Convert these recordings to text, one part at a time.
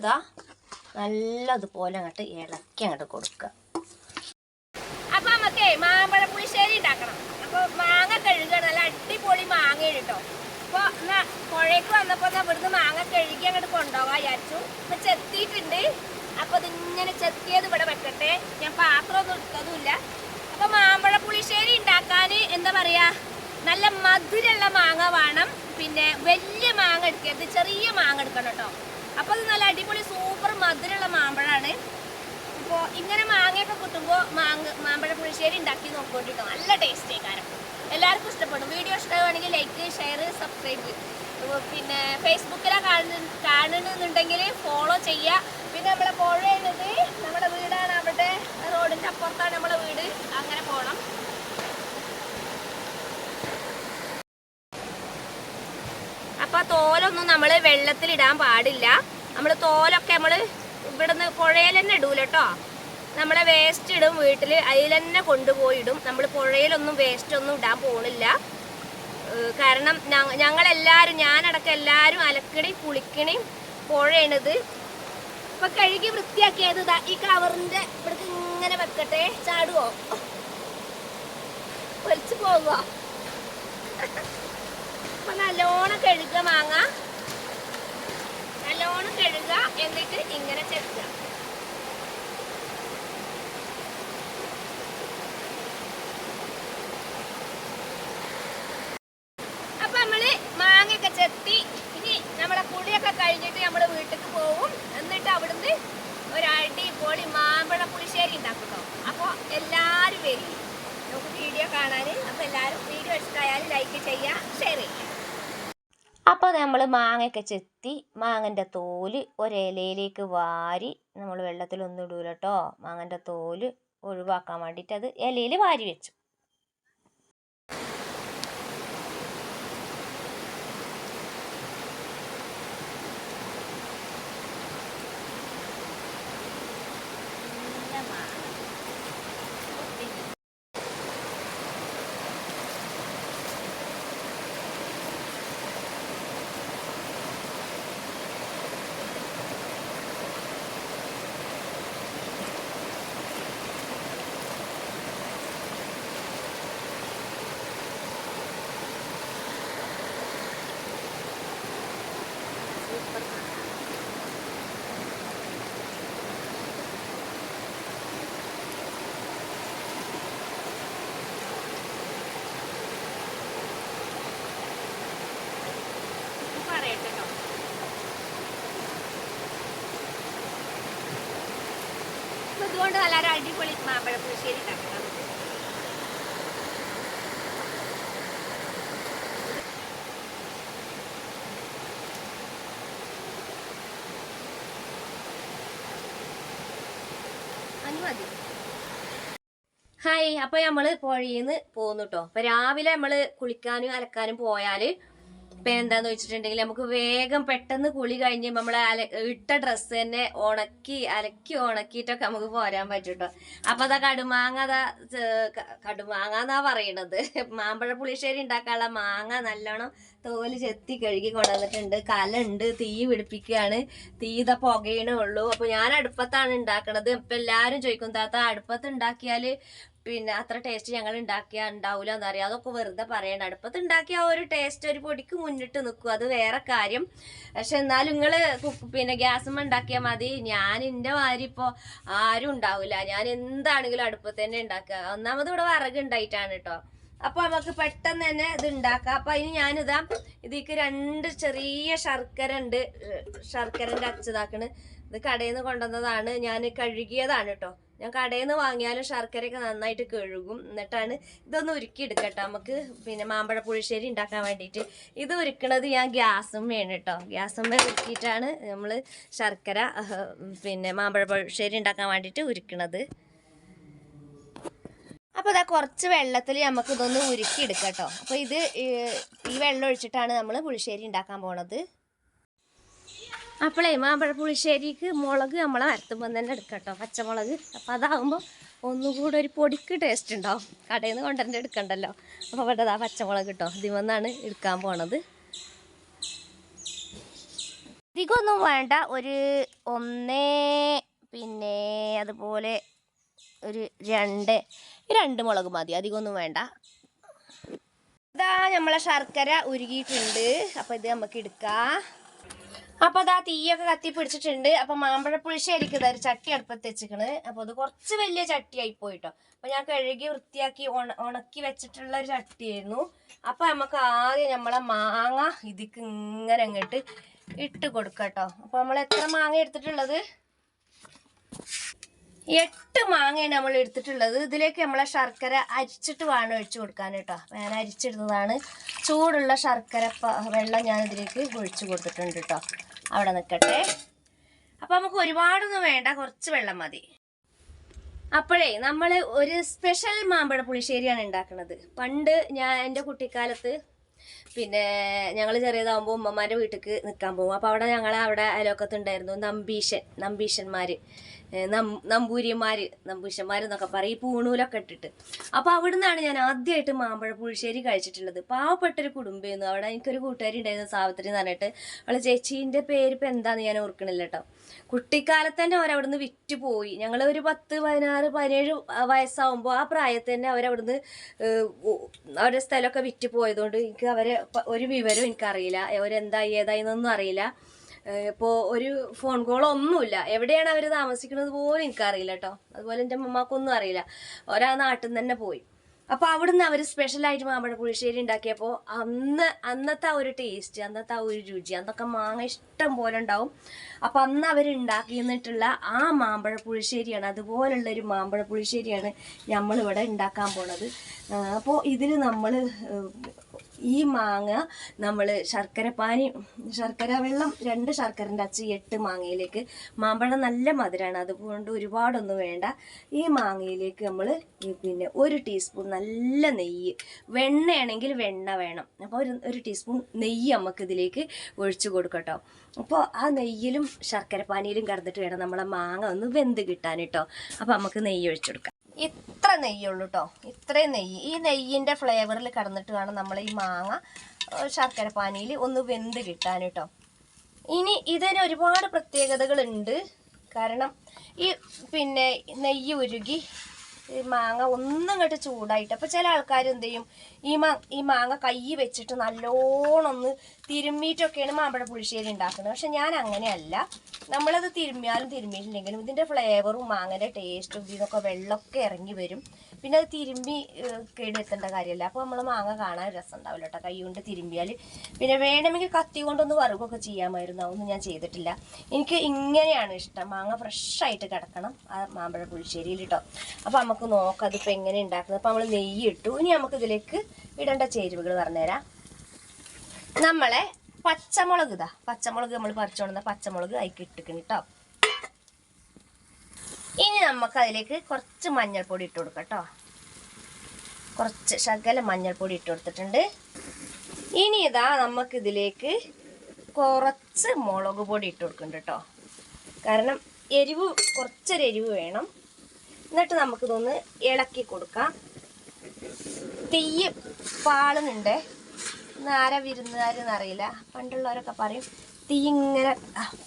ഇതാ നല്ലതുപോലെ അങ്ങോട്ട് ഇളക്കി അങ്ങോട്ട് കൊടുക്കുക. അപ്പൊ നമുക്കേ മാമ്പഴ പുളിശ്ശേരി ഉണ്ടാക്കണം. അപ്പൊ മാങ്ങ കഴുകുക നല്ല അടിപൊളി മാങ്ങ കേട്ടോ. അപ്പൊ എന്നാ പുഴയ്ക്ക് വന്നപ്പോ ഇവിടുന്ന് മാങ്ങ കഴുകി അങ്ങോട്ട് കൊണ്ടുപോകാൻ വിചാരിച്ചു. ഇപ്പൊ ചെത്തിയിട്ടുണ്ട്. അപ്പൊ ഇതിങ്ങനെ ചെത്തിയത് ഇവിടെ വെക്കട്ടെ. ഞാൻ പാത്രമൊന്നും എടുത്തതുമില്ല. അപ്പൊ മാമ്പഴ പുളിശ്ശേരി ഉണ്ടാക്കാൻ എന്താ പറയാ? നല്ല മധുരമുള്ള മാങ്ങ വേണം. പിന്നെ വലിയ മാങ്ങ എടുക്കരുത്. ചെറിയ മാങ്ങ എടുക്കണം കേട്ടോ. അപ്പൊ അത് നല്ല അടിപൊളി സൂപ്പർ മധുരമുള്ള മാമ്പഴമാണ് അപ്പോൾ ഇങ്ങനെ മാങ്ങയൊക്കെ കിട്ടുമ്പോൾ മാങ്ങ മാമ്പഴ പുളിശ്ശേരി ഉണ്ടാക്കി നോക്കിക്കൊണ്ടിരിക്കും നല്ല ടേസ്റ്റ് കാരണം എല്ലാവർക്കും ഇഷ്ടപ്പെടും. വീഡിയോ ഇഷ്ടമാണെങ്കിൽ ലൈക്ക് ഷെയർ സബ്സ്ക്രൈബ് പിന്നെ ഫേസ്ബുക്കിലാണ് കാണുന്ന കാണുന്നുണ്ടെങ്കിൽ ഫോളോ ചെയ്യുക പിന്നെ നമ്മളെ പുഴ നമ്മുടെ വീടാണ്. അവിടെ റോഡിന്റെ അപ്പുറത്താണ് നമ്മളെ വീട്. അങ്ങനെ പോകണം അപ്പൊ തോലൊന്നും നമ്മൾ വെള്ളത്തിലിടാൻ പാടില്ല. നമ്മൾ തോലൊക്കെ നമ്മൾ ഇവിടുന്ന് പുഴയിൽ തന്നെ ഇടൂല കേട്ടോ നമ്മളെ വേസ്റ്റ് ഇടും വീട്ടിൽ അതിൽ തന്നെ കൊണ്ടുപോയിടും നമ്മൾ പുഴയിലൊന്നും വേസ്റ്റ് ഒന്നും ഇടാൻ പോണില്ല. കാരണം ഞങ്ങളെല്ലാരും ഞാനടക്കം എല്ലാവരും അലക്കണി കുളിക്കണി പുഴയാണിത്. ഇപ്പൊ കഴുകി വൃത്തിയാക്കിയത് ഈ കവറിന്റെ ഇവിടേക്ക് ഇങ്ങനെ വെക്കട്ടെ ചാടുവോ? ഒലിച്ചു പോകുവോ അപ്പൊ നല്ലോണം കഴുകുക മാങ്ങ. നല്ലോണം കഴുകുക എന്നിട്ട് ഇങ്ങനെ ചെത്തുക. അപ്പൊ എല്ലാരും വരും. നമുക്ക് വീഡിയോ കാണാൻ അപ്പൊ എല്ലാവരും വീഡിയോ ഇഷ്ടമായാലും ലൈക്ക് ചെയ്യുക ഷെയർ ചെയ്യുക. അപ്പോൾ നമ്മൾ മാങ്ങയൊക്കെ ചെത്തി മാങ്ങന്റെ തോൽ ഒരിലയിലേക്ക് വാരി നമ്മൾ വെള്ളത്തിലൊന്നും ഇടൂല കേട്ടോ മാങ്ങന്റെ തോൽ ഒഴിവാക്കാൻ വേണ്ടിയിട്ട് അത് ഇലയിൽ വാരി വെച്ചു നല്ല മാങ്ങ. സൂപ്പർ മാങ്ങ. ഇത് പറയട്ടെ ട്ടോ. അപ്പൊ ഇതുകൊണ്ട് നല്ല മാമ്പഴ y ഉണ്ടാക്കാം മതി ഹായ് അപ്പോൾ നമ്മൾ പുഴയിൽ നിന്ന് പോകുന്നു കേട്ടോ അപ്പോൾ രാവിലെ നമ്മൾ കുളിക്കാനും അലക്കാനും പോയാൽ ഇപ്പം എന്താന്ന് വെച്ചിട്ടുണ്ടെങ്കിൽ നമുക്ക് വേഗം പെട്ടെന്ന് കുളി കഴിഞ്ഞ് നമ്മൾ ഇട്ട ഡ്രസ്സ് തന്നെ ഉണക്കി അലക്കി ഉണക്കിയിട്ടൊക്കെ നമുക്ക് പോരാൻ പറ്റൂട്ടോ. അപ്പോൾ അതാ കടുമാങ്ങ അതാ കടുമാങ്ങ എന്നാ പറയണത്? മാമ്പഴ പുളിശ്ശേരി ഉണ്ടാക്കാനുള്ള മാങ്ങ നല്ലോണം തോൽ ചെത്തി കഴുകി കൊണ്ടുവന്നിട്ടുണ്ട്. കലുണ്ട് തീ പിടിപ്പിക്കുകയാണ്. തീ ഇതാ പുകയണേ ഉള്ളൂ. അപ്പൊ ഞാൻ അടുപ്പത്താണ് ഉണ്ടാക്കണത്. ഇപ്പൊ എല്ലാരും ചോദിക്കും താത്ത അടുപ്പത്ത് ഉണ്ടാക്കിയാൽ പിന്നെ അത്ര ടേസ്റ്റ് ഞങ്ങൾ ഉണ്ടാക്കിയാൽ ഉണ്ടാവില്ല എന്നറിയാം. അതൊക്കെ വെറുതെ പറയണം അടുപ്പത്ത് ഉണ്ടാക്കിയ ആ ഒരു ടേസ്റ്റ് ഒരു പൊടിക്ക് മുന്നിട്ട് നിൽക്കും അത് വേറെ കാര്യം. പക്ഷെ എന്നാലും നിങ്ങൾ പിന്നെ ഗ്യാസും ഉണ്ടാക്കിയാൽ മതി. ഞാൻ എന്റെ മാതിരി ഇപ്പോൾ ആരും ഉണ്ടാവില്ല ഞാൻ എന്താണെങ്കിലും അടുപ്പത്ത് തന്നെ ഉണ്ടാക്കുക ഒന്നാമത് ഇവിടെ വിറക് ഉണ്ടായിട്ടാണ് കേട്ടോ അപ്പോൾ നമുക്ക് പെട്ടെന്ന് തന്നെ ഇത് ഉണ്ടാക്കാം അപ്പോൾ അതിന് ഞാനിതാ ഇതിക്ക് രണ്ട് ചെറിയ ശർക്കര ഉണ്ട് ശർക്കരന്റെ അച്ചതാക്കണ്. ഇത് കടയിൽ നിന്ന് കൊണ്ടുവന്നതാണ്. ഞാൻ കഴുകിയതാണ് കേട്ടോ ഞാൻ കടയിൽ നിന്ന് വാങ്ങിയാലും ശർക്കരയൊക്കെ നന്നായിട്ട് കഴുകും. എന്നിട്ടാണ് ഇതൊന്ന് ഉരുക്കി എടുക്കട്ടെ നമുക്ക് പിന്നെ മാമ്പഴ പുളിശ്ശേരി ഉണ്ടാക്കാൻ വേണ്ടിയിട്ട്. ഇത് ഉരുക്കണത് ഞാൻ ഗ്യാസും വേണം കേട്ടോ. ഗ്യാസുമ്മ ഉരുക്കിയിട്ടാണ് നമ്മൾ ശർക്കര പിന്നെ മാമ്പഴ പുളിശ്ശേരി ഉണ്ടാക്കാൻ വേണ്ടിയിട്ട് ഉരുക്കണത്. അപ്പോൾ ഇതാ കുറച്ച് വെള്ളത്തിൽ നമുക്ക് ഇതൊന്ന് ഉരുക്കി എടുക്കാം കേട്ടോ. അപ്പോൾ ഇത് ഈ വെള്ളം ഒഴിച്ചിട്ടാണ് നമ്മൾ പുളിശ്ശേരി ഉണ്ടാക്കാൻ പോണത്. അപ്പോളേ മാമ്പഴ പുളിശ്ശേരിക്ക് മുളക് നമ്മൾ വരത്തുമ്പോൾ തന്നെ എടുക്കാം കേട്ടോ പച്ചമുളക്. അപ്പോൾ അതാകുമ്പോൾ ഒന്നുകൂടെ ഒരു പൊടിക്ക് ടേസ്റ്റ് ഉണ്ടാവും. കടയിൽ നിന്ന് കൊണ്ടുവരേണ്ട എടുക്കണ്ടല്ലോ. അപ്പോൾ അവിടെ ആ പച്ചമുളക് കിട്ടോ ഇതിമെന്നാണ് എടുക്കാൻ പോണത്. അധികമൊന്നും വേണ്ട ഒരു ഒന്നേ പിന്നെ അതുപോലെ ഒരു രണ്ട് രണ്ട് മുളക് മതി അധികമൊന്നും വേണ്ട. ഇതാ നമ്മളെ ശർക്കര ഉരുകിയിട്ടുണ്ട്. അപ്പം ഇത് നമുക്ക് എടുക്കാം. അപ്പോൾ അതാ തീയൊക്കെ കത്തി പിടിച്ചിട്ടുണ്ട്. അപ്പൊ മാമ്പഴ പുളിശ്ശേരിക്ക് ഇതാ ഒരു ചട്ടി അടുപ്പത്ത് വെച്ചിക്കണ് അപ്പൊ അത് കുറച്ച് വലിയ ചട്ടിയായി പോയിട്ടോ. അപ്പൊ ഞാൻ കഴുകി വൃത്തിയാക്കി ഉണക്കി വെച്ചിട്ടുള്ള ഒരു ചട്ടിയായിരുന്നു. അപ്പൊ നമുക്ക് ആദ്യം നമ്മളെ മാങ്ങ ഇതിക്ക് ഇങ്ങനെ അങ്ങോട്ട് ഇട്ട് കൊടുക്കട്ടോ. അപ്പൊ നമ്മൾ എത്ര മാങ്ങ എടുത്തിട്ടുള്ളത്? എട്ട് മാങ്ങയാണ് നമ്മൾ എടുത്തിട്ടുള്ളത്. ഇതിലേക്ക് നമ്മളെ ശർക്കര അരിച്ചിട്ട് വേണം ഒഴിച്ചു കൊടുക്കാൻ കേട്ടോ. ഞാൻ അരിച്ചെടുത്തതാണ്. ചൂടുള്ള ശർക്കര വെള്ളം ഞാൻ ഇതിലേക്ക് ഒഴിച്ചു കൊടുത്തിട്ടുണ്ട് കേട്ടോ. അവിടെ നിൽക്കട്ടെ അപ്പം നമുക്ക് ഒരുപാടൊന്നും വേണ്ട കുറച്ച് വെള്ളം മതി. അപ്പോഴേ നമ്മൾ ഒരു സ്പെഷ്യൽ മാമ്പഴ പുളിശ്ശേരിയാണ് ഉണ്ടാക്കുന്നത്. പണ്ട് ഞാൻ എന്റെ കുട്ടിക്കാലത്ത് പിന്നെ ഞങ്ങൾ ചെറിയതാകുമ്പോൾ ഉമ്മമാരുടെ വീട്ടിലേക്ക് നിൽക്കാൻ പോകും അപ്പോൾ അവിടെ ഞങ്ങളെ അവിടെ അയലോക്കത്തുണ്ടായിരുന്നു നമ്പീശൻ നമ്പീശന്മാർ നമ്പൂരിയന്മാർ നമ്പൂശന്മാർ എന്നൊക്കെ പറയും ഈ പൂണൂലൊക്കെ ഇട്ടിട്ട്. അപ്പോൾ അവിടെ നിന്നാണ് ഞാൻ ആദ്യമായിട്ട് മാമ്പഴ പുളിശ്ശേരി കഴിച്ചിട്ടുള്ളത്. പാവപ്പെട്ടൊരു കുടുംബമായിരുന്നു അവിടെ എനിക്കൊരു കൂട്ടുകാരി ഉണ്ടായിരുന്നു സാവിത്രി എന്ന് പറഞ്ഞിട്ട്. അവളെ ചേച്ചീന്റെ പേര് ഇപ്പം എന്താണെന്ന് ഞാൻ ഓർക്കണില്ല കേട്ടോ കുട്ടിക്കാലത്ത് തന്നെ അവരവിടുന്ന് വിറ്റ് പോയി. ഞങ്ങൾ ഒരു പത്ത് പതിനാറ് പതിനേഴ് വയസ്സാവുമ്പോൾ ആ പ്രായത്തിൽ തന്നെ അവരവിടുന്ന് അവരുടെ സ്ഥലമൊക്കെ വിറ്റ് പോയതുകൊണ്ട് എനിക്ക് അവരെ ഒരു വിവരവും എനിക്കറിയില്ല. അവരെന്തായി ഏതായി എന്നൊന്നും അറിയില്ല. ഇപ്പോൾ ഒരു ഫോൺ കോളോ ഒന്നുമില്ല. എവിടെയാണ് അവർ താമസിക്കുന്നത് പോലും എനിക്കറിയില്ല കേട്ടോ അതുപോലെ എന്റെ അമ്മമാക്കൊന്നും അറിയില്ല. ഒരാ നാട്ടിൽ തന്നെ പോയി. അപ്പോൾ അവിടുന്ന് അവർ സ്പെഷ്യലായിട്ട് മാമ്പഴ പുളിശ്ശേരി ഉണ്ടാക്കിയപ്പോൾ അന്ന് അന്നത്തെ ആ ഒരു ടേസ്റ്റ് അന്നത്തെ ആ ഒരു രുചി അന്നൊക്കെ മാങ്ങ ഇഷ്ടം പോലെ ഉണ്ടാവും. അപ്പോൾ അന്ന് അവർ ആ മാമ്പഴ പുളിശ്ശേരിയാണ്. അതുപോലുള്ള ഒരു മാമ്പഴ പുളിശ്ശേരിയാണ് നമ്മളിവിടെ ഉണ്ടാക്കാൻ പോണത്. അപ്പോൾ ഇതിൽ നമ്മൾ ഈ മാങ്ങ നമ്മൾ ശർക്കര പാനി ശർക്കര വെള്ളം രണ്ട് ശർക്കരന്റെ അച്ച് എട്ട് മാങ്ങയിലേക്ക്. മാമ്പഴം നല്ല മധുരമാണ് അതുകൊണ്ട് ഒരുപാടൊന്നും വേണ്ട. ഈ മാങ്ങയിലേക്ക് നമ്മൾ പിന്നെ ഒരു ടീസ്പൂൺ നല്ല നെയ്യ് വെണ്ണയാണെങ്കിൽ വെണ്ണ വേണം. അപ്പോൾ ഒരു ഒരു ടീസ്പൂൺ നെയ്യ് നമുക്ക് ഇതിലേക്ക് ഒഴിച്ചു കൊടുക്കട്ടോ. അപ്പോൾ ആ നെയ്യിലും ശർക്കരപ്പാനിയിലും കടന്നിട്ട് വേണം നമ്മളെ മാങ്ങ ഒന്ന് വെന്ത് കിട്ടാൻ കേട്ടോ അപ്പോൾ നമുക്ക് നെയ്യ് ഒഴിച്ചു കൊടുക്കാം. ഇത്ര നെയ്യുള്ളൂ കേട്ടോ ഇത്രയും നെയ്യ്. ഈ നെയ്യിന്റെ ഫ്ലേവറിൽ കടന്നിട്ട് വേണം നമ്മൾ ഈ മാങ്ങ ശർക്കര പാനിയിൽ ഒന്ന് വെന്ത് കിട്ടാൻ കേട്ടോ ഇനി ഇതിന് ഒരുപാട് പ്രത്യേകതകളുണ്ട്. കാരണം ഈ പിന്നെ നെയ്യ് ഉരുകി ഈ മാങ്ങ ഒന്നും ഇങ്ങോട്ട് ചൂടായിട്ട്. അപ്പോൾ ചില ആൾക്കാർ എന്ത് ചെയ്യും? ഈ മാ ഈ മാങ്ങ കൈ വെച്ചിട്ട് നല്ലോണം ഒന്ന് തിരുമ്മിയിട്ടൊക്കെയാണ് മാമ്പഴ പുളിശ്ശേരി ഉണ്ടാക്കുന്നത്. പക്ഷെ ഞാൻ അങ്ങനെയല്ല. നമ്മളത് തിരുമ്മിയാലും തിരുമ്മിയിട്ടില്ലെങ്കിലും ഇതിന്റെ ഫ്ലേവറും മാങ്ങയുടെ ടേസ്റ്റും ഇതിനൊക്കെ വെള്ളമൊക്കെ ഇറങ്ങി വരും. പിന്നെ അത് തിരുമ്പി കേടുവെത്തേണ്ട കാര്യമല്ല. അപ്പോൾ നമ്മൾ മാങ്ങ കാണാൻ രസം ഉണ്ടാവില്ല കേട്ടോ. കൈ കൊണ്ട് തിരുമ്പിയാൽ പിന്നെ വേണമെങ്കിൽ കത്തി കൊണ്ടൊന്ന് വറുകൊക്കെ ചെയ്യാമായിരുന്നു അതൊന്നും ഞാൻ ചെയ്തിട്ടില്ല. എനിക്ക് ഇങ്ങനെയാണ് ഇഷ്ടം. മാങ്ങ ഫ്രഷായിട്ട് കിടക്കണം ആ മാമ്പഴ പുളിശ്ശേരിയിൽ കേട്ടോ. അപ്പോൾ നമുക്ക് നോക്കാം അതിപ്പോൾ എങ്ങനെ ഉണ്ടാക്കുന്നത്. അപ്പോൾ നമ്മൾ നെയ്യ് ഇട്ടു. ഇനി നമുക്ക് ഇതിലേക്ക് ഇടേണ്ട ചേരുവകൾ പറഞ്ഞുതരാം. നമ്മളെ പച്ചമുളക് ഇതാ. പച്ചമുളക് നമ്മൾ പറിച്ചുകൊണ്ടുവന്ന പച്ചമുളക് അതിക്ക് ഇട്ടിക്കണം കേട്ടോ. ഇനി നമുക്ക് അതിലേക്ക് കുറച്ച് മഞ്ഞൾപ്പൊടി ഇട്ട് കൊടുക്കാം കേട്ടോ. കുറച്ച് ശകല മഞ്ഞൾപ്പൊടി ഇട്ട് കൊടുത്തിട്ടുണ്ട്. ഇനി ഇതാ നമുക്ക് ഇതിലേക്ക് കുറച്ച് മുളക് പൊടി ഇട്ട് കൊടുക്കുന്നുണ്ട് കേട്ടോ. കാരണം എരിവ് കുറച്ചൊരു എരിവ് വേണം. എന്നിട്ട് നമുക്കിതൊന്ന് ഇളക്കി കൊടുക്കാം. തീയ് പാളുന്നുണ്ട്. നാര വിരുന്നുകാരെന്നറിയില്ല. പണ്ടുള്ളവരൊക്കെ പറയും തീ ഇങ്ങനെ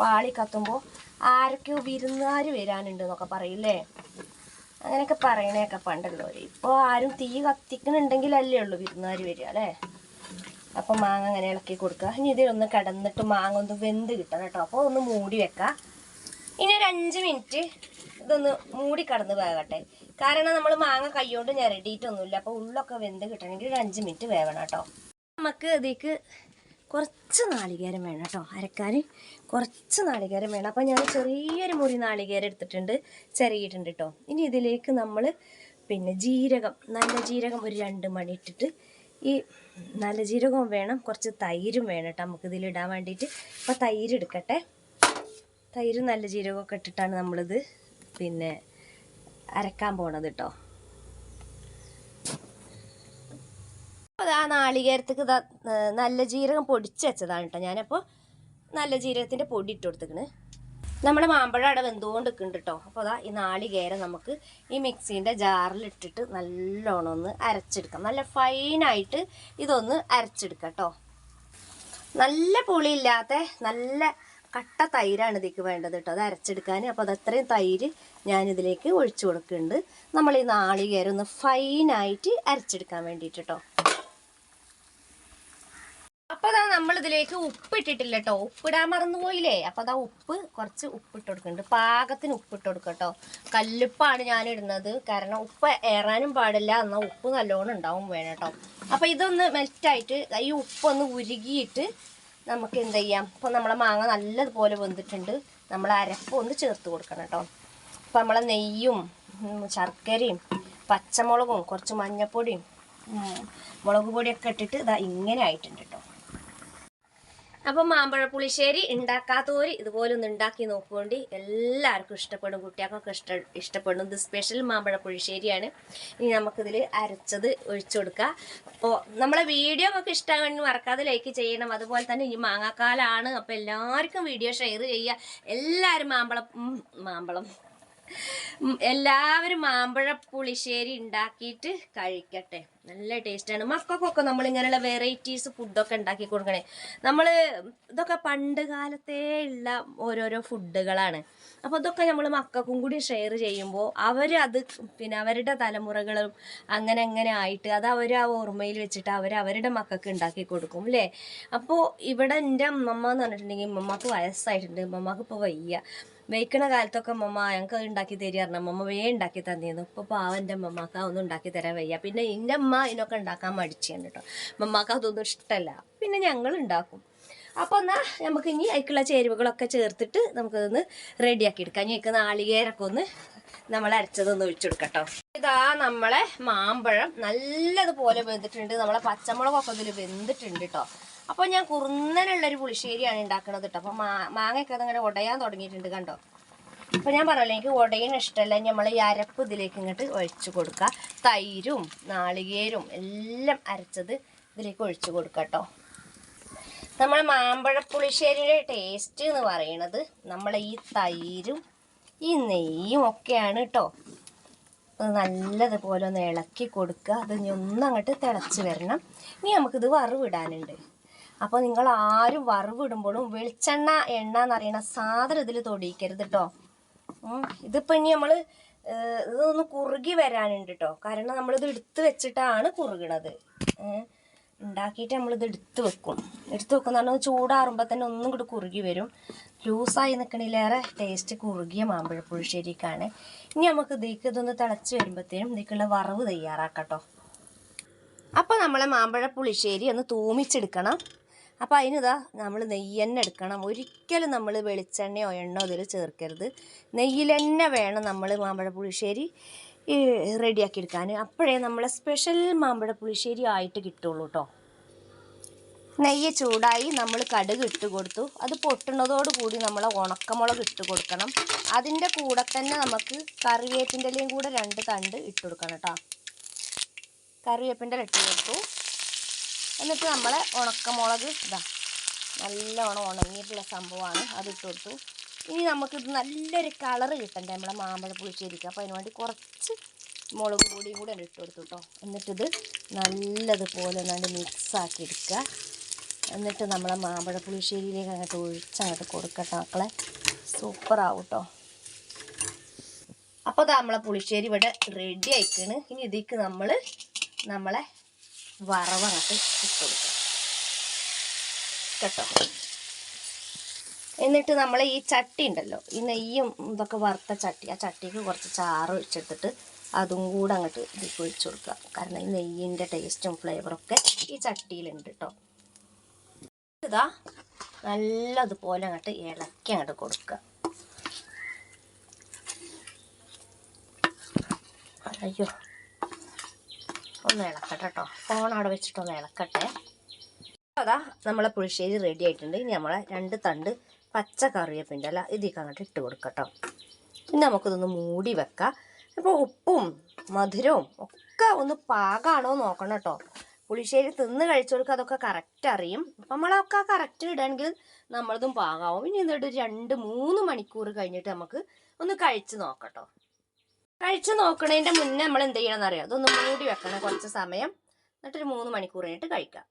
പാളി കത്തുമ്പോൾ ആരൊക്കെയോ വിരുന്നുകാർ വരാനുണ്ട് എന്നൊക്കെ പറയില്ലേ അങ്ങനെയൊക്കെ പറയണേക്കെ പണ്ടുള്ളവർ ഇപ്പോൾ ആരും തീ കത്തിക്കുന്നുണ്ടെങ്കിലല്ലേ ഉള്ളൂ വിരുന്നുകാർ വരിക അല്ലേ അപ്പോൾ മാങ്ങ അങ്ങനെ ഇളക്കി കൊടുക്കുക. ഇനി ഇതിലൊന്ന് കിടന്നിട്ട് മാങ്ങ ഒന്ന് വെന്ത് കിട്ടണം കേട്ടോ. അപ്പോൾ ഒന്ന് മൂടി വെക്കാം ഇനി ഒരു അഞ്ച് മിനിറ്റ് ഇതൊന്ന് മൂടി കടന്ന് വേകട്ടെ. കാരണം നമ്മൾ മാങ്ങ കൈകൊണ്ട് ഞെരടിയിട്ടൊന്നുമില്ല. അപ്പോൾ ഉള്ളൊക്കെ വെന്ത് കിട്ടണമെങ്കിൽ ഒരു അഞ്ച് മിനിറ്റ് വേവണം കേട്ടോ. നമുക്ക് ഇതിലേക്ക് കുറച്ച് നാളികേരം വേണം കേട്ടോ അരക്കാൻ കുറച്ച് നാളികേരം വേണം. അപ്പോൾ ഞാൻ ചെറിയൊരു മുറി നാളികേരം എടുത്തിട്ടുണ്ട് ചിരകിയിട്ടുണ്ട് കേട്ടോ. ഇനി ഇതിലേക്ക് നമ്മൾ പിന്നെ ജീരകം നല്ല ജീരകം ഒരു രണ്ട് മണി ഇട്ടിട്ട് ഈ നല്ല ജീരകവും വേണം കുറച്ച് തൈരും വേണം കേട്ടോ നമുക്ക് ഇതിലിടാൻ വേണ്ടിയിട്ട്. അപ്പോൾ തൈര് എടുക്കട്ടെ. തൈരും നല്ല ജീരകമൊക്കെ ഇട്ടിട്ടാണ് നമ്മളിത് പിന്നെ അരക്കാൻ പോണത് കേട്ടോ. അപ്പോൾ ആ നാളികേരത്തേക്ക് നല്ല ജീരകം പൊടിച്ച് വെച്ചതാണ് കേട്ടോ ഞാനപ്പോൾ നല്ല ജീരകത്തിന്റെ പൊടി ഇട്ട് കൊടുത്തേക്കണ്. നമ്മുടെ മാമ്പഴം അവിടെ വെന്തുകൊണ്ട് നിൽക്കുന്നുണ്ട് കേട്ടോ അപ്പോൾ അതാ ഈ നാളികേരം നമുക്ക് ഈ മിക്സീന്റെ ജാറിൽ ഇട്ടിട്ട് നല്ലോണം ഒന്ന് അരച്ചെടുക്കാം. നല്ല ഫൈനായിട്ട് ഇതൊന്ന് അരച്ചെടുക്കാം കേട്ടോ നല്ല പുളിയില്ലാത്ത നല്ല കട്ട തൈരാണ് ഇതിലേക്ക് വേണ്ടത് കേട്ടോ അത് അരച്ചെടുക്കാൻ അപ്പോൾ അതത്രയും തൈര് ഞാനിതിലേക്ക് ഒഴിച്ചു കൊടുക്കുന്നുണ്ട് നമ്മൾ ഈ നാളികേരം ഒന്ന് ഫൈനായിട്ട് അരച്ചെടുക്കാൻ വേണ്ടിയിട്ട് കേട്ടോ അപ്പൊ അതാ നമ്മൾ ഇതിലേക്ക് ഉപ്പ് ഇട്ടിട്ടില്ല കേട്ടോ ഉപ്പിടാൻ മറന്നുപോയില്ലേ? അപ്പൊ അതാ ഉപ്പ് കുറച്ച് ഉപ്പിട്ട് കൊടുക്കുന്നുണ്ട് പാകത്തിന് ഉപ്പിട്ട് കൊടുക്കുക കേട്ടോ കല്ലുപ്പാണ് ഞാൻ ഇടുന്നത് കാരണം ഉപ്പ് ഏറാനും പാടില്ല. എന്നാൽ ഉപ്പ് നല്ലോണം ഉണ്ടാവും വേണം കേട്ടോ അപ്പൊ ഇതൊന്ന് മെൽറ്റായിട്ട് ഈ ഉപ്പൊന്ന് ഉരുകിയിട്ട് നമുക്ക് എന്ത് ചെയ്യാം? ഇപ്പൊ നമ്മളെ മാങ്ങ നല്ലതുപോലെ വെന്തിട്ടുണ്ട്. നമ്മൾ അരപ്പ് ഒന്ന് ചേർത്ത് കൊടുക്കണം കേട്ടോ. അപ്പോൾ നമ്മളെ നെയ്യും ശർക്കരയും പച്ചമുളകും കുറച്ച് മഞ്ഞപ്പൊടിയും മുളക് പൊടിയൊക്കെ ഇട്ടിട്ട് ഇതാ ഇങ്ങനെ ആയിട്ടുണ്ട് കേട്ടോ. അപ്പം മാമ്പഴ പുളിശ്ശേരി ഉണ്ടാക്കാത്തവർ ഇതുപോലെ ഒന്ന് ഉണ്ടാക്കി നോക്കുകൊണ്ട് എല്ലാവർക്കും ഇഷ്ടപ്പെടും കുട്ടികൾക്കൊക്കെ ഇഷ്ട ഇഷ്ടപ്പെടും. ഇത് സ്പെഷ്യൽ മാമ്പഴ പുളിശ്ശേരിയാണ് ഇനി നമുക്കിതിൽ അരച്ചത് ഒഴിച്ചു കൊടുക്കുക അപ്പോൾ നമ്മളെ വീഡിയോ ഒക്കെ ഇഷ്ടമാണെന്ന് മറക്കാതെ ലൈക്ക് ചെയ്യണം. അതുപോലെ തന്നെ ഇനി മാങ്ങാക്കാലാണ്. അപ്പോൾ എല്ലാവർക്കും വീഡിയോ ഷെയർ ചെയ്യുക. എല്ലാവരും മാമ്പഴം മാമ്പഴം. എല്ലാവരും മാമ്പഴ പുളിശ്ശേരി ഉണ്ടാക്കിയിട്ട് കഴിക്കട്ടെ. നല്ല ടേസ്റ്റാണ് മക്കൾക്കൊക്കെ നമ്മൾ ഇങ്ങനെയുള്ള വെറൈറ്റീസ് ഫുഡൊക്കെ ഉണ്ടാക്കി കൊടുക്കണേ. നമ്മൾ ഇതൊക്കെ പണ്ട് കാലത്തേ ഉള്ള ഓരോരോ ഫുഡുകളാണ് അപ്പോൾ ഇതൊക്കെ നമ്മൾ മക്കൾക്കും കൂടി ഷെയർ ചെയ്യുമ്പോൾ അവർ അത് പിന്നെ അവരുടെ തലമുറകളും അങ്ങനെ അങ്ങനെ ആയിട്ട് അത് അവർ ആ ഓർമ്മയിൽ വെച്ചിട്ട് അവർ അവരുടെ മക്കൾക്ക് ഉണ്ടാക്കി കൊടുക്കും അല്ലേ അപ്പോൾ ഇവിടെ എന്റെ അമ്മമ്മ എന്ന് പറഞ്ഞിട്ടുണ്ടെങ്കിൽ അമ്മമ്മക്ക് വയസ്സായിട്ടുണ്ട്. അമ്മമ്മക്ക് ഇപ്പോൾ വയ്യ. വെയ്ക്കണ കാലത്തൊക്കെ മമ്മ ഞങ്ങൾക്ക് അത് ഉണ്ടാക്കി തരികയായിരുന്നു മമ്മ വേ ഉണ്ടാക്കി തന്നിരുന്നു. ഇപ്പോൾ പാവന്റെ അമ്മമ്മക്ക് അതൊന്നും ഉണ്ടാക്കി തരാൻ വയ്യ. പിന്നെ എന്റെ അമ്മ ഇതിനൊക്കെ ഉണ്ടാക്കാൻ മടിച്ചാണ് കേട്ടോ. അമ്മമ്മക്ക് അതൊന്നും ഇഷ്ടമല്ല പിന്നെ ഞങ്ങൾ ഉണ്ടാക്കും. അപ്പോൾ എന്നാൽ നമുക്ക് ഇനി അതിക്കുള്ള ചേരുവകളൊക്കെ ചേർത്തിട്ട് നമുക്കതൊന്ന് റെഡിയാക്കി എടുക്കാം. ഇനി നാളികേരൊക്കെ ഒന്ന് നമ്മൾ അരച്ചതൊന്ന് ഒഴിച്ചെടുക്കട്ടോ ഇതാ നമ്മളെ മാമ്പഴം നല്ലതുപോലെ വെന്തിട്ടുണ്ട്. നമ്മളെ പച്ചമുളകൊക്കെ ഇതിൽ വെന്തിട്ടുണ്ട് കേട്ടോ. അപ്പോൾ ഞാൻ കുറുന്നനുള്ളൊരു പുളിശ്ശേരിയാണ് ഉണ്ടാക്കുന്നത് കേട്ടോ അപ്പോൾ മാ മാങ്ങയൊക്കെ അതങ്ങനെ ഉടയാൻ തുടങ്ങിയിട്ടുണ്ട് കണ്ടോ? അപ്പോൾ ഞാൻ പറഞ്ഞല്ലോ എനിക്ക് ഉടയണ ഇഷ്ടമല്ല. നമ്മൾ ഈ അരപ്പ് ഇതിലേക്ക് ഇങ്ങോട്ട് ഒഴിച്ചു കൊടുക്കുക തൈരും നാളികേരും എല്ലാം അരച്ചത് ഇതിലേക്ക് ഒഴിച്ചു കൊടുക്കുക കേട്ടോ നമ്മൾ മാമ്പഴ പുളിശ്ശേരിയുടെ ടേസ്റ്റ് എന്ന് പറയുന്നത് നമ്മൾ ഈ തൈരും ഈ നെയ്യും ഒക്കെയാണ് കേട്ടോ നല്ലതുപോലെ ഒന്ന് ഇളക്കി കൊടുക്കുക അത് ഇനി ഒന്നങ്ങോട്ട് തിളച്ച് വരണം. ഇനി നമുക്കിത് വറവിടാനുണ്ട്. അപ്പോൾ നിങ്ങൾ ആരും വറവിടുമ്പോഴും വെളിച്ചെണ്ണ എണ്ണ എന്ന് പറയുന്ന സാധനം ഇതിൽ തൊടിയിക്കരുത് കേട്ടോ ഇതിപ്പോൾ ഇനി നമ്മൾ ഇതൊന്ന് കുറുകി വരാനുണ്ട് കേട്ടോ കാരണം നമ്മളിത് എടുത്ത് വെച്ചിട്ടാണ് കുറുകണത്. ഉണ്ടാക്കിയിട്ട് നമ്മളിത് എടുത്ത് വെക്കും. എടുത്ത് പറഞ്ഞാൽ ചൂടാറുമ്പോൾ തന്നെ ഒന്നും കൂടി കുറുകി വരും. ലൂസായി നിൽക്കണിലേറെ ടേസ്റ്റ് കുറുകിയ മാമ്പഴ പുളിശ്ശേരിക്കാണ് ഇനി നമുക്ക് ഇതേക്ക് ഇതൊന്ന് തിളച്ച് വരുമ്പോഴത്തേനും ഇതേക്കുള്ള വറവ് തയ്യാറാക്കട്ടോ അപ്പോൾ നമ്മളെ മാമ്പഴ പുളിശ്ശേരി ഒന്ന് തൂമിച്ചെടുക്കണം. അപ്പോൾ അതിനിതാ നമ്മൾ നെയ്യ് തന്നെ എടുക്കണം. ഒരിക്കലും നമ്മൾ വെളിച്ചെണ്ണയോ എണ്ണയോ ഇതിൽ ചേർക്കരുത്. നെയ്യിൽ തന്നെ വേണം നമ്മൾ മാമ്പഴ പുളിശ്ശേരി റെഡിയാക്കി എടുക്കാൻ അപ്പോഴേ നമ്മളെ സ്പെഷ്യൽ മാമ്പഴ പുളിശ്ശേരി ആയിട്ട് കിട്ടുള്ളൂ കേട്ടോ നെയ്യ് ചൂടായി നമ്മൾ കടുക് ഇട്ട് കൊടുത്തു. അത് പൊട്ടുന്നതോടുകൂടി നമ്മൾ ഉണക്കമുളക് ഇട്ട് കൊടുക്കണം. അതിന്റെ കൂടെ തന്നെ നമുക്ക് കറിവേപ്പിന്റെ ഇലയും കൂടെ രണ്ട് തണ്ട് ഇട്ട് കൊടുക്കണം കേട്ടോ കറിവേപ്പിന്റെ ഇല ഇട്ട് കൊടുത്തു. എന്നിട്ട് നമ്മളെ ഉണക്കമുളക് ഇതാ നല്ലോണം ഉണങ്ങിയിട്ടുള്ള സംഭവമാണ്. അത് ഇട്ട് കൊടുത്തു. ഇനി നമുക്കിത് നല്ലൊരു കളറ് കിട്ടണ്ടേ നമ്മളെ മാമ്പഴ പുളിശ്ശേരിക്ക്. അപ്പോൾ അതിനുവേണ്ടി കുറച്ച് മുളക് പൊടിയും കൂടെ ഇട്ട് കൊടുത്തു കേട്ടോ എന്നിട്ടിത് നല്ലതുപോലെ നല്ല മിക്സാക്കി എടുക്കുക. എന്നിട്ട് നമ്മളെ മാമ്പഴ പുളിശ്ശേരിയിലേക്ക് അങ്ങോട്ട് ഒഴിച്ചങ്ങോട്ട് കൊടുക്കട്ടെ മക്കളെ. സൂപ്പറാവും കേട്ടോ അപ്പോൾ നമ്മളെ പുളിശ്ശേരി ഇവിടെ റെഡി ആയിക്കാണ്. ഇനി ഇതിലേക്ക് നമ്മൾ നമ്മളെ വറവ് അങ്ങോട്ട് ഇട്ട് കൊടുക്കുക കേട്ടോ? എന്നിട്ട് നമ്മൾ ഈ ചട്ടി ഉണ്ടല്ലോ ഈ നെയ്യും ഇതൊക്കെ വറുത്ത ചട്ടി ആ ചട്ടിക്ക് കുറച്ച് ചാറ് ഒഴിച്ചെടുത്തിട്ട് അതും കൂടെ അങ്ങോട്ട് ഇതിൽ ഒഴിച്ചു കൊടുക്കുക. കാരണം ഈ നെയ്യിന്റെ ടേസ്റ്റും ഫ്ലേവറൊക്കെ ഈ ചട്ടിയിലുണ്ട് കേട്ടോ. ഇതാ നല്ലതുപോലെ അങ്ങോട്ട് ഇളക്കി അങ്ങോട്ട് കൊടുക്കുക. അയ്യോ. ഒന്ന് ഇളക്കട്ടെ കേട്ടോ. ഫോൺ അവിടെ വെച്ചിട്ടൊന്ന് ഇളക്കട്ടെ. അതാ നമ്മളെ പുളിശ്ശേരി റെഡി ആയിട്ടുണ്ട്. ഇനി നമ്മളെ രണ്ട് തണ്ട് പച്ച കറിവേപ്പിന്റെ അല്ല ഇതിലേക്ക് അങ്ങോട്ട് ഇട്ട് കൊടുക്കട്ടോ. ഇനി നമുക്കിതൊന്ന് മൂടി വെക്കാം. ഇപ്പോൾ ഉപ്പും മധുരവും ഒക്കെ ഒന്ന് പാകാണോ നോക്കണം കേട്ടോ. പുളിശ്ശേരി തിന്ന് കഴിച്ചവർക്ക് അതൊക്കെ കറക്റ്റ് അറിയും. അപ്പം നമ്മളൊക്കെ കറക്റ്റ് ഇടുകയാണെങ്കിൽ നമ്മളതും പാകാവും. ഇനി എന്നിട്ട് രണ്ട് മൂന്ന് മണിക്കൂർ കഴിഞ്ഞിട്ട് നമുക്ക് ഒന്ന് കഴിച്ച് നോക്കട്ടോ കഴിച്ച് നോക്കണതിന്റെ മുന്നേ നമ്മൾ എന്ത് ചെയ്യണമെന്ന് അറിയാം അതൊന്ന് മൂടി വെക്കണം കുറച്ച് സമയം. എന്നിട്ടൊരു മൂന്ന് മണിക്കൂർ കഴിഞ്ഞിട്ട് കഴിക്കാം.